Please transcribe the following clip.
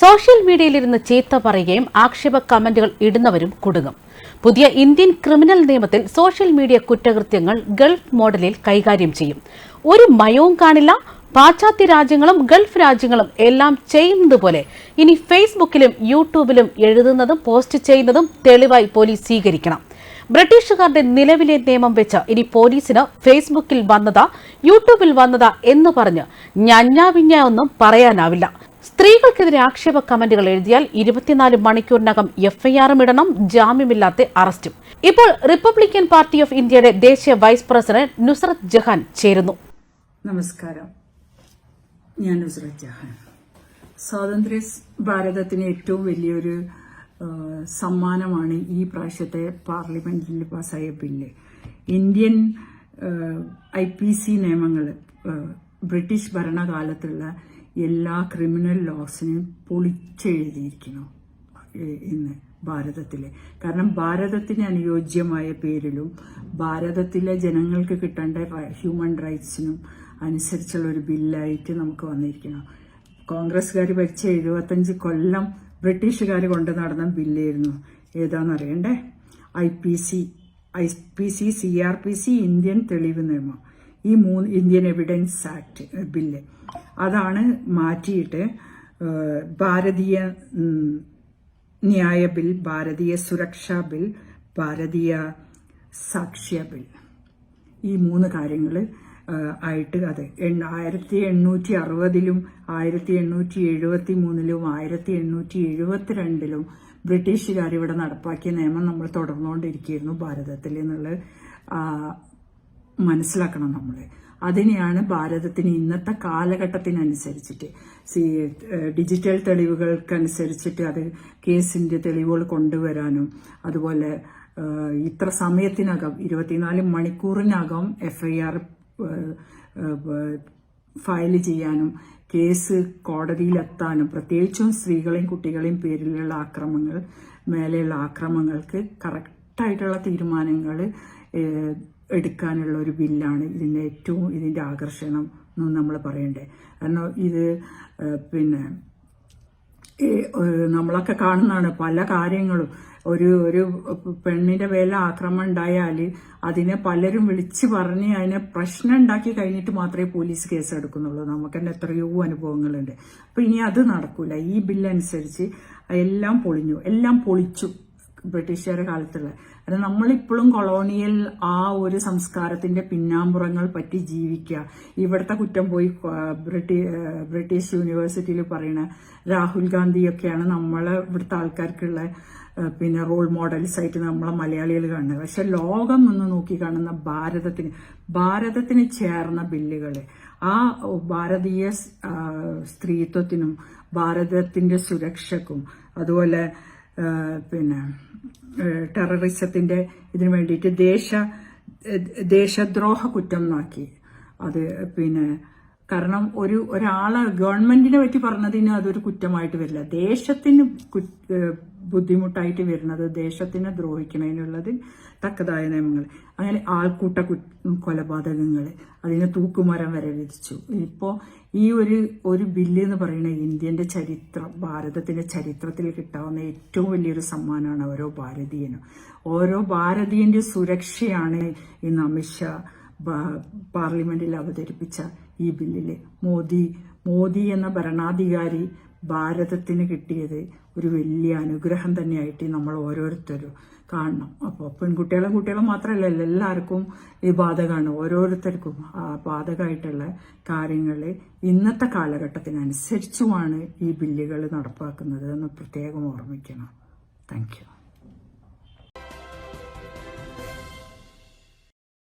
Social മീഡിയയിലിരുന്ന് ചീത്ത പറയുകയും ആക്ഷേപ കമന്റുകൾ ഇടുന്നവരും കുടുങ്ങും. പുതിയ ഇന്ത്യൻ ക്രിമിനൽ നിയമത്തിൽ സോഷ്യൽ മീഡിയ കുറ്റകൃത്യങ്ങൾ ഗൾഫ് മോഡലിൽ കൈകാര്യം ചെയ്യും. ഒരു മയവും കാണില്ല പാശ്ചാത്യ രാജ്യങ്ങളും ഗൾഫ് രാജ്യങ്ങളും എല്ലാം ചെയ്യുന്നത് പോലെ ഇനി ഫേസ്ബുക്കിലും യൂട്യൂബിലും എഴുതുന്നതും പോസ്റ്റ് ചെയ്യുന്നതും തെളിവായി പോലീസ് സ്വീകരിക്കണം. ബ്രിട്ടീഷുകാരുടെ നിലവിലെ നിയമം വെച്ച് ഇനി പോലീസിന് ഫേസ്ബുക്കിൽ വന്നതാ യൂട്യൂബിൽ വന്നതാ എന്ന് പറഞ്ഞ് ഞഞ്ഞാവിഞ്ഞ ഒന്നും പറയാനാവില്ല. സ്ത്രീകൾക്കെതിരെ ആക്ഷേപ കമന്റുകൾ എഴുതിയാൽ ഇരുപത്തിനാല് മണിക്കൂറിനകം എഫ്ഐആറും ഇടണം ജാമ്യമില്ലാത്ത അറസ്റ്റും. ഇപ്പോൾ റിപ്പബ്ലിക്കൻ പാർട്ടി ഓഫ് ഇന്ത്യയുടെ ദേശീയ വൈസ് പ്രസിഡന്റ് നുസ്രത് ജഹാൻ ചേരുന്നു. നമസ്കാരം. ഞാൻ നുസ്രത് ജഹാൻ. സ്വാതന്ത്ര്യ ഭാരതത്തിന് ഏറ്റവും വലിയൊരു സമ്മാനമാണ് ഈ പ്രാവശ്യത്തെ പാർലമെന്റിൽ പാസ്സായ bill. Indian I P C നിയമങ്ങൾ ബ്രിട്ടീഷ് ഭരണകാലത്തുള്ള എല്ലാ ക്രിമിനൽ ലോസിനെയും പൊളിച്ചെഴുതിയിരിക്കുന്നു ഇന്ന് ഭാരതത്തിലെ. കാരണം ഭാരതത്തിന് അനുയോജ്യമായ പേരിലും ഭാരതത്തിലെ ജനങ്ങൾക്ക് കിട്ടേണ്ട ഹ്യൂമൻ റൈറ്റ്സിനും അനുസരിച്ചുള്ള ഒരു ബില്ലായിട്ട് നമുക്ക് വന്നിരിക്കണം കോൺഗ്രസ്സുകാർ ഭരിച്ച എഴുപത്തഞ്ച് കൊല്ലം ബ്രിട്ടീഷുകാർ കൊണ്ട് നടന്ന ബില്ലായിരുന്നു. ഏതാണെന്നറിയണ്ടേ I P C I P C C R P C Indian തെളിവ് നിയമം. ഈ മൂന്ന് ഇന്ത്യൻ എവിഡൻസ് ആക്ട് ബില്ല് അതാണ് മാറ്റിയിട്ട് ഭാരതീയ ന്യായ ബിൽ ഭാരതീയ സുരക്ഷാ ബിൽ ഭാരതീയ സാക്ഷ്യ ബിൽ ഈ മൂന്ന് കാര്യങ്ങൾ ആയിട്ട് അത് ആയിരത്തി എണ്ണൂറ്റി അറുപതിലും ആയിരത്തി എണ്ണൂറ്റി എഴുപത്തി മൂന്നിലും ആയിരത്തി എണ്ണൂറ്റി എഴുപത്തിരണ്ടിലും ബ്രിട്ടീഷുകാർ ഇവിടെ നടപ്പാക്കിയ നിയമം നമ്മൾ തുടർന്നുകൊണ്ടിരിക്കുകയായിരുന്നു ഭാരതത്തിൽ എന്നുള്ളത് ആ, മനസ്സിലാക്കണം നമ്മൾ അതിനെയാണ് ഭാരതത്തിന് ഇന്നത്തെ കാലഘട്ടത്തിനനുസരിച്ചിട്ട് സി ഡിജിറ്റൽ തെളിവുകൾക്കനുസരിച്ചിട്ട് അത് കേസിന്റെ തെളിവുകൾ കൊണ്ടുവരാനും അതുപോലെ ഇത്ര സമയത്തിനകം ഇരുപത്തിനാല് മണിക്കൂറിനകം എഫ് ഐ ആർ ഫയൽ ചെയ്യാനും കേസ് കോടതിയിലെത്താനും പ്രത്യേകിച്ചും സ്ത്രീകളെയും കുട്ടികളെയും പേരിലുള്ള ആക്രമങ്ങൾ മേലെയുള്ള ആക്രമങ്ങൾക്ക് കറക്റ്റായിട്ടുള്ള തീരുമാനങ്ങൾ എടുക്കാനുള്ള ഒരു ബില്ലാണ് ഇതിന്റെ ഏറ്റവും ഇതിന്റെ ആകർഷണം എന്ന് നമ്മൾ പറയണ്ടേ. കാരണം ഇത് പിന്നെ നമ്മളൊക്കെ കാണുന്നതാണ് പല കാര്യങ്ങളും. ഒരു ഒരു പെണ്ണിന്റെ വില ആക്രമണം ഉണ്ടായാൽ അതിനെ പലരും വിളിച്ച് പറഞ്ഞ് അതിനെ പ്രശ്നം ഉണ്ടാക്കി കഴിഞ്ഞിട്ട് മാത്രമേ പോലീസ് കേസ് എടുക്കുന്നുള്ളൂ നമുക്ക് തന്നെ എത്രയോ അനുഭവങ്ങളുണ്ട്. അപ്പൊ ഇനി അത് നടക്കില്ല ഈ ബില്ലനുസരിച്ച് എല്ലാം പൊളിഞ്ഞു. എല്ലാം പൊളിച്ചു. ബ്രിട്ടീഷുകാരുടെ കാലത്തുള്ള. കാരണം നമ്മളിപ്പോഴും കൊളോണിയൽ ആ ഒരു സംസ്കാരത്തിന്റെ പിന്നാമ്പുറങ്ങൾ പറ്റി ജീവിക്കുക. ഇവിടുത്തെ കുറ്റം പോയി ബ്രിട്ടീ ബ്രിട്ടീഷ് യൂണിവേഴ്സിറ്റിയിൽ പറയുന്ന രാഹുൽ ഗാന്ധിയൊക്കെയാണ് നമ്മളെ ഇവിടുത്തെ ആൾക്കാർക്കുള്ള പിന്നെ റോൾ മോഡൽസ് ആയിട്ട് നമ്മളെ മലയാളികൾ കാണുന്നത്. പക്ഷെ ലോകം ഒന്ന് നോക്കി കാണുന്ന ഭാരതത്തിന് ഭാരതത്തിന് ചേർന്ന ബില്ലുകൾ ആ ഭാരതീയ സ്ത്രീത്വത്തിനും ഭാരതത്തിന്റെ സുരക്ഷക്കും അതുപോലെ പിന്നെ ടെററിസത്തിന്റെ ഇതിനു വേണ്ടിയിട്ട് ദേശ ദേശദ്രോഹ കുറ്റം നോക്കി അത് പിന്നെ കാരണം ഒരു ഒരാളെ ഗവൺമെന്റിനെ പറ്റി പറഞ്ഞതിന് അതൊരു കുറ്റമായിട്ട് വരില്ല. ദേശത്തിന് ബുദ്ധിമുട്ടായിട്ട് വരുന്നത് ദേശത്തിനെ ദ്രോഹിക്കണതിനുള്ളത് തക്കതായ നിയമങ്ങൾ. അങ്ങനെ ആൾക്കൂട്ട കൊലപാതകങ്ങൾ അതിന് തൂക്കുമരം വരെ വിധിച്ചു. ഇപ്പോൾ ഈ ഒരു ഒരു ബില്ല് എന്ന് പറയുന്ന ഇന്ത്യന്റെ ചരിത്രം ഭാരതത്തിന്റെ ചരിത്രത്തിൽ കിട്ടാവുന്ന ഏറ്റവും വലിയൊരു സമ്മാനമാണ് ഓരോ ഭാരതീയനും. ഓരോ ഭാരതീയന്റെ സുരക്ഷയാണ് ഇന്ന് അമിത്ഷാ പാർലമെന്റിൽ അവതരിപ്പിച്ച ഈ ബില്ലിൽ. മോദി മോദി എന്ന ഭരണാധികാരി ഭാരതത്തിന് കിട്ടിയത് ഒരു വലിയ അനുഗ്രഹം തന്നെയായിട്ട് നമ്മൾ ഓരോരുത്തരും കാണണം. അപ്പോൾ പെൺകുട്ടികളും കുട്ടികളും മാത്രമല്ല എല്ലാവർക്കും ഈ ബാധകമാണ് ഓരോരുത്തർക്കും ആ ബാധകമായിട്ടുള്ള കാര്യങ്ങൾ ഇന്നത്തെ കാലഘട്ടത്തിനനുസരിച്ചുമാണ് ഈ ബില്ലുകൾ നടപ്പാക്കുന്നത് എന്ന് പ്രത്യേകം ഓർമ്മിക്കണം. താങ്ക്